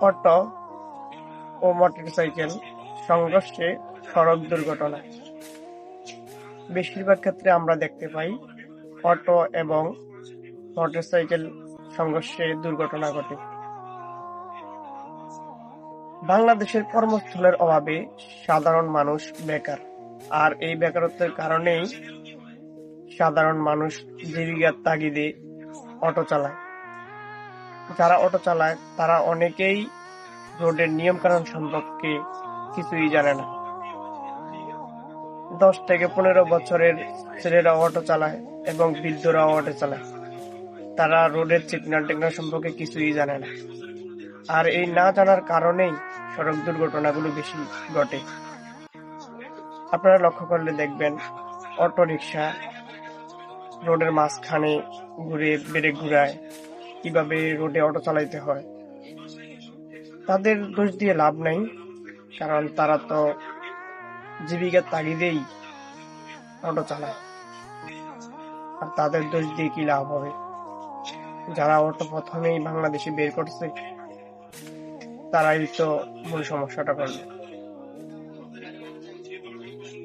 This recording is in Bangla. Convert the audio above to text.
অটো ও মোটরসাইকেল সংঘর্ষে সড়ক দুর্ঘটনা। বেশিরভাগ ক্ষেত্রে আমরা দেখতে পাই অটো এবং মোটরসাইকেল সংঘর্ষে দুর্ঘটনা ঘটে। বাংলাদেশের কর্মস্থলের অভাবে সাধারণ মানুষ বেকার। আর এই বেকারত্বের কারণেই সাধারণ মানুষ জীবিকার তাগিদে অটো চালায়। যারা অটো চালায়, তারা অনেকেই রোডের নিয়ম কানুন সম্পর্কে কিছুই জানে না। দশ থেকে পনেরো বছরের ছেলেরা অটো চালায় এবং বৃদ্ধরাও অটো চালায়। তারা রোডের সিগন্যাল টেকনাল সম্পর্কে কিছুই জানে না। আর এই না জানার কারণেই সড়ক দুর্ঘটনাগুলো বেশি ঘটে। আপনারা লক্ষ্য করলে দেখবেন অটো রিক্সা রোডের মাঝখানে ঘুরে বেড়ে ঘুরায়। কীভাবে রোডে অটো চালাইতে হয়। তাদের দোষ দিয়ে লাভ নাই, কারণ তারা তো জীবিকার তাগিদেই অটো চালায়। আর তাদের দোষ দিয়ে কি লাভ হবে? যারা অটো প্রথমেই বাংলাদেশে বের করছে, তারাই তো মূল সমস্যাটা করবে।